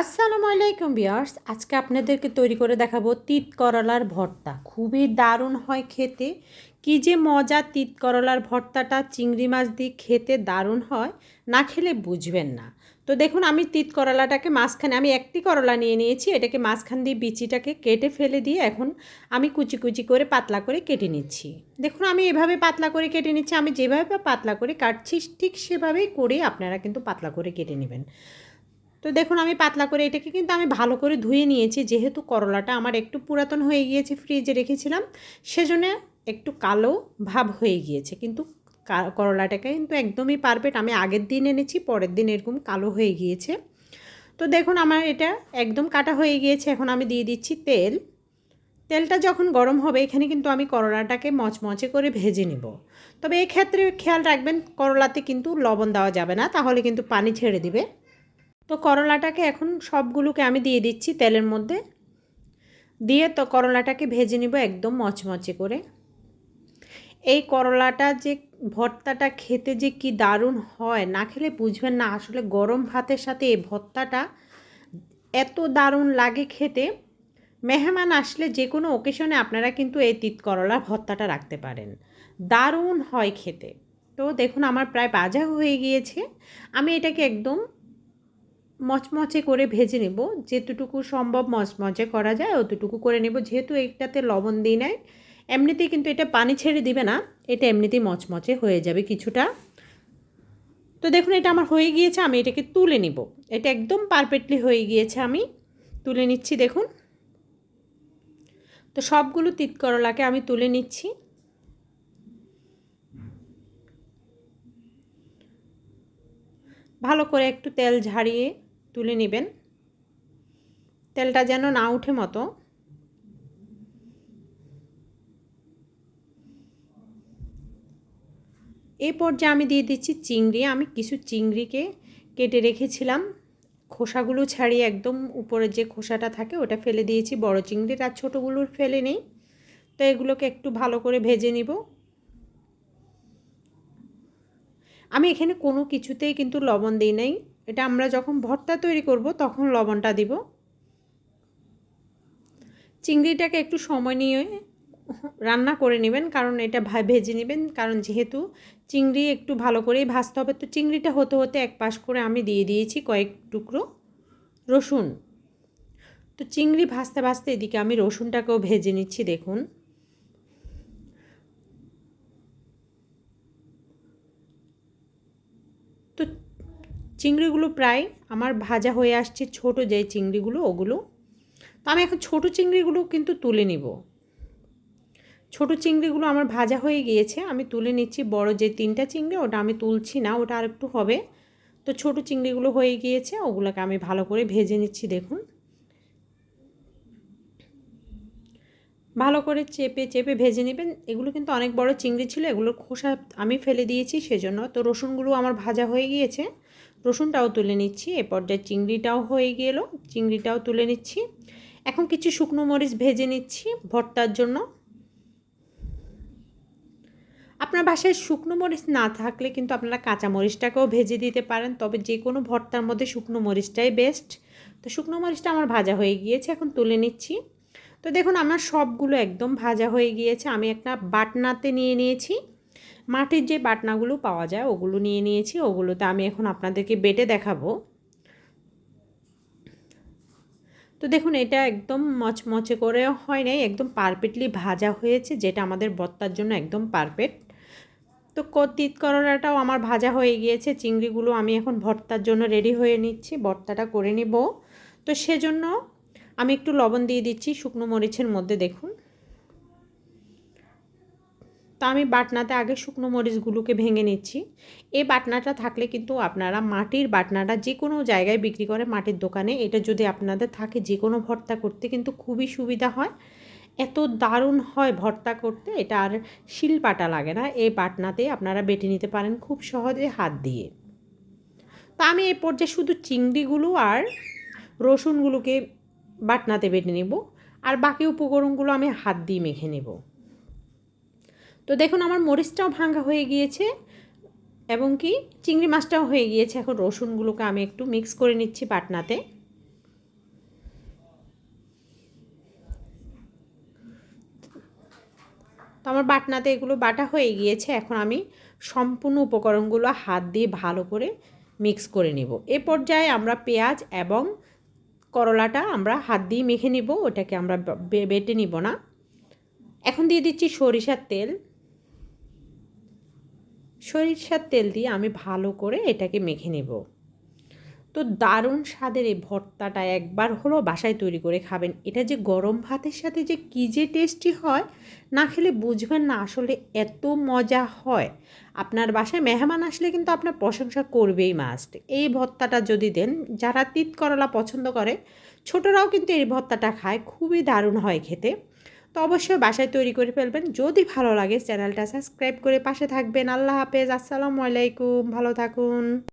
আসসালামু আলাইকুম বিয়ার্স আজকে আপনাদেরকে তৈরি করে দেখাবো তিত করলার ভর্তা। খুবই দারুণ হয় খেতে। কি যে মজা তিত করলার ভর্তাটা, চিংড়ি মাছ দিয়ে খেতে দারুণ হয়, না খেলে বুঝবেন না। তো দেখুন, আমি তিত করলাটাকে মাঝখানে, আমি একটি করলা নিয়ে নিয়েছি, এটাকে মাঝখান দিয়ে বিচিটাকে কেটে ফেলে দিয়ে এখন আমি কুচি কুচি করে পাতলা করে কেটে নিচ্ছি। দেখুন, আমি এভাবে পাতলা করে কেটে নিচ্ছি, আমি যেভাবে পাতলা করে কাটছি, ঠিক সেভাবেই করে আপনারা কিন্তু পাতলা করে কেটে নেবেন। তো দেখুন, আমি পাতলা করে এটাকে কিন্তু আমি ভালো করে ধুয়ে নিয়েছি। যেহেতু করলাটা আমার একটু পুরাতন হয়ে গিয়েছে, ফ্রিজে রেখেছিলাম, সেজন্য একটু কালো ভাব হয়ে গিয়েছে। কিন্তু করলাটাকে কিন্তু একদমই পারফেক্ট আমি আগের দিন এনেছি, পরের দিন এরকম কালো হয়ে গিয়েছে। তো দেখুন, আমার এটা একদম কাটা হয়ে গিয়েছে। এখন আমি দিয়ে দিচ্ছি তেল। তেলটা যখন গরম হবে, এখানে কিন্তু আমি করলাটাকে মচমচে করে ভেজে নেব। তবে এক্ষেত্রে খেয়াল রাখবেন, করলাতে কিন্তু লবণ দেওয়া যাবে না, তাহলে কিন্তু পানি ছেড়ে দিবে। তো করলাটাকে এখন সবগুলোকে আমি দিয়ে দিচ্ছি তেলের মধ্যে। দিয়ে তো করলাটাকে ভেজে নিব একদম মচমচে করে। এই করলাটা যে ভর্তাটা খেতে যে কি দারুণ হয়, না খেলে বুঝবেন না, আসলে গরম ভাতের সাথে এই ভর্তাটা এত দারুণ লাগে খেতে। মেহমান আসলে যে কোনো ওকেশনে আপনারা কিন্তু এই তিত করলার ভর্তাটা রাখতে পারেন। দারুণ হয় খেতে। তো দেখুন, আমার প্রায় বাজা হয়ে গিয়েছে। আমি এটাকে একদম মচমচে করে ভেজে নেব। যেতটুকু সম্ভব মচমচে করা যায়, অতটুকু করে নেব। যেহেতু এটাতে লবণ দিই নাই, এমনিতেই কিন্তু এটা পানি ছেড়ে দিবে না, এটা এমনিতেই মচমচে হয়ে যাবে কিছুটা। তো দেখুন, এটা আমার হয়ে গিয়েছে, আমি এটাকে তুলে নিব। এটা একদম পারফেক্টলি হয়ে গিয়েছে, আমি তুলে নিচ্ছি, দেখুন। তো সবগুলো তিত করলাকে আমি তুলে নিচ্ছি। ভালো করে একটু তেল ঝাড়িয়ে তুলে নেবেন। তেলটা যেন না উঠে মতো। এই পর্যায়ে আমি দিয়ে দিচ্ছি চিংড়ি। আমি কিছু চিংড়িকে কেটে রেখেছিলাম। খোসাগুলো ছাড়িয়ে একদম উপরে যে খোসাটা থাকে ওটা ফেলে দিয়েছি বড় চিংড়ির, আর ছোটোগুলোর ফেলে নেই। তো এগুলোকে একটু ভালো করে ভেজে নিব। আমি এখানে কোনো কিছুতেই কিন্তু লবণ দিই নাই। এটা আমরা যখন ভর্তা তৈরি করব, তখন লবণটা দিব। চিংড়িটাকে একটু সময় নিয়ে রান্না করে নেবেন, কারণ এটা ভেজে নেবেন, কারণ যেহেতু চিংড়ি একটু ভালো করেই ভাজতে হবে, তো চিংড়িটা হতে হতে এক পাশ করে আমি দিয়ে দিয়েছি কয়েক টুকরো রসুন। তো চিংড়ি ভাজতে ভাজতে এদিকে আমি রসুনটাকেও ভেজে নিচ্ছি, দেখুন তো চিংড়িগুলো প্রায় আমার ভাজা হয়ে আসছে, ছোট যে চিংড়িগুলো, ওগুলো। তো আমি এখন ছোট চিংড়িগুলো কিন্তু তুলে নিব। ছোট চিংড়িগুলো আমার ভাজা হয়ে গিয়েছে, আমি তুলে নিচ্ছি বড় যে তিনটা চিংড়ি, ওটা আমি তুলছি না, ওটা আর একটু হবে। তো ছোট চিংড়িগুলো হয়ে গিয়েছে, ওগুলোকে আমি ভালো করে ভেজে নিচ্ছি, দেখুন। ভালো করে চেপে চেপে ভেজে নেবেন। এগুলো কিন্তু অনেক বড় চিংড়ি ছিল, এগুলোর খোসা আমি ফেলে দিয়েছি সেজন্য। তো রসুনগুলো আমার ভাজা হয়ে গিয়েছে। রসুনটাও তুলে নিচ্ছি, এ পর্যায়ে চিংড়িটাও হয়ে গেল, চিংড়িটাও তুলে নিচ্ছি। এখন কিছু শুকনো মরিচ ভেজে নিচ্ছি ভর্তার জন্য। আপনার বাসায় শুকনো মরিচ না থাকলে কিন্তু আপনারা কাঁচা মরিচটাকেও ভেজে দিতে পারেন, তবে যে কোনো ভর্তার মধ্যে শুকনো মরিচটাই বেস্ট তো শুকনো মরিচটা আমার ভাজা হয়ে গিয়েছে, এখন তুলে নিচ্ছি। তো দেখুন, আমার সবগুলো একদম ভাজা হয়ে গিয়েছে, আমি একটা বাটনাতে নিয়ে নিয়েছি। মাটির যে বাটনাগুলো পাওয়া যায়, ওগুলো নিয়ে নিয়েছি। ওগুলোতে আমি এখন আপনাদেরকে বেটে দেখাবো। তো দেখুন, এটা একদম মচমচে করে হয় নাই, একদম পারফেক্টলি ভাজা হয়েছে, যেটা আমাদের বত্তার জন্য একদম পারফেক্ট। তো তিত করলাটাও আমার ভাজা হয়ে গিয়েছে, চিংড়িগুলো আমি এখন ভর্তার জন্য রেডি হয়ে নিচ্ছি, ভর্তাটা করে নিব। তো সেজন্য আমি একটু লবণ দিয়ে দিচ্ছি, শুকনো মরিচের মধ্যে দেখুন। আমি বাটনাতে আগে শুকনো মরিচগুলোকে ভেঙে নিচ্ছি। এই বাটনাটা থাকলে কিন্তু আপনারা মাটির বাটনাটা যে কোনো জায়গায় বিক্রি করে মাটির দোকানে, এটা যদি আপনাদের থাকে যে কোনো ভর্তা করতে কিন্তু খুবই সুবিধা হয়। এত দারুণ হয় ভর্তা করতে, এটা আর শিল পাটা লাগে না। এই বাটনাতে আপনারা বেটে নিতে পারেন খুব সহজে হাত দিয়ে। তা আমি এই পর্যায়ে শুধু চিংড়িগুলো আর রসুনগুলোকে বাটনাতে বেটে নেব। আর বাকি উপকরণগুলো আমি হাত দিয়ে মেখে নেব। তো দেখুন আমার মরিচটাও ভাঙা হয়ে গিয়েছে এবং কি চিংড়ি মাছটাও হয়ে গিয়েছে। এখন রসুনগুলোকে আমি একটু মিক্স করে নিচ্ছি পাটনাতে তো আমার বাটনাতে এগুলো বাটা হয়ে গিয়েছে। এখন আমি সম্পূর্ণ উপকরণগুলো হাত দিয়ে ভালো করে মিক্স করে নিব। এ পর্যায়ে আমরা পেঁয়াজ এবং করলাটা আমরা হাত দিয়ে মেখে নিব। ওটাকে আমরা বেটে নিব না। এখন দিয়ে দিচ্ছি সরিষার তেল। সরিষার তেল দিয়ে আমি ভালো করে এটাকে মেখে নেব। তো দারুণ স্বাদের এই ভর্তাটা একবার হলো বাসায় তৈরি করে খাবেন। এটা যে গরম ভাতের সাথে যে কী যে টেস্টি হয়, না খেলে বুঝবেন না আসলে এত মজা হয়। আপনার বাসায় মেহমান আসলে কিন্তু আপনার প্রশংসা করবেই মাস্ট এই ভর্তাটা যদি দেন, যারা তিত করলা পছন্দ করে, ছোটরাও কিন্তু এই ভর্তাটা খায়, খুবই দারুণ হয় খেতে। তো অবশ্যই বাসায় তৈরি করে ফেলবেন। যদি ভালো লাগে, চ্যানেলটা সাবস্ক্রাইব করে পাশে থাকবেন। আল্লাহ হাফেজ। আসসালামু আলাইকুম। ভালো থাকুন।